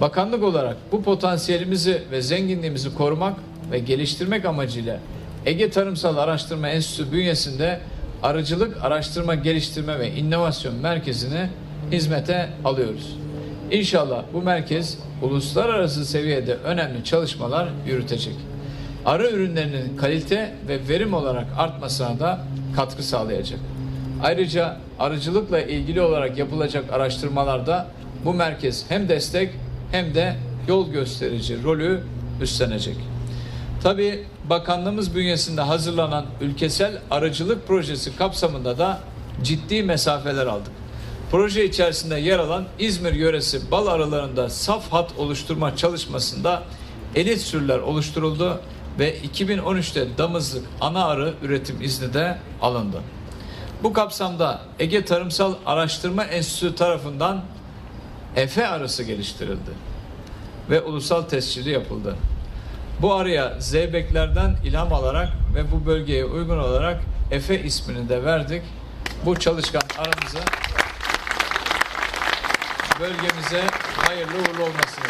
Bakanlık olarak bu potansiyelimizi ve zenginliğimizi korumak ve geliştirmek amacıyla Ege Tarımsal Araştırma Enstitüsü bünyesinde Arıcılık Araştırma Geliştirme ve İnovasyon Merkezi'ni hizmete alıyoruz. İnşallah bu merkez uluslararası seviyede önemli çalışmalar yürütecek. Arı ürünlerinin kalite ve verim olarak artmasına da katkı sağlayacak. Ayrıca arıcılıkla ilgili olarak yapılacak araştırmalarda bu merkez hem destek hem de yol gösterici rolü üstlenecek. Tabi bakanlığımız bünyesinde hazırlanan ülkesel arıcılık projesi kapsamında da ciddi mesafeler aldık. Proje içerisinde yer alan İzmir yöresi bal arılarında saf hat oluşturma çalışmasında elit sürüler oluşturuldu ve 2013'te damızlık ana arı üretim izni de alındı. Bu kapsamda Ege Tarımsal Araştırma Enstitüsü tarafından Efe arısı geliştirildi ve ulusal tescili yapıldı. Bu arıya zeybeklerden ilham alarak ve bu bölgeye uygun olarak Efe ismini de verdik. Bu çalışkan aramızı bölgemize hayırlı uğurlu olmasını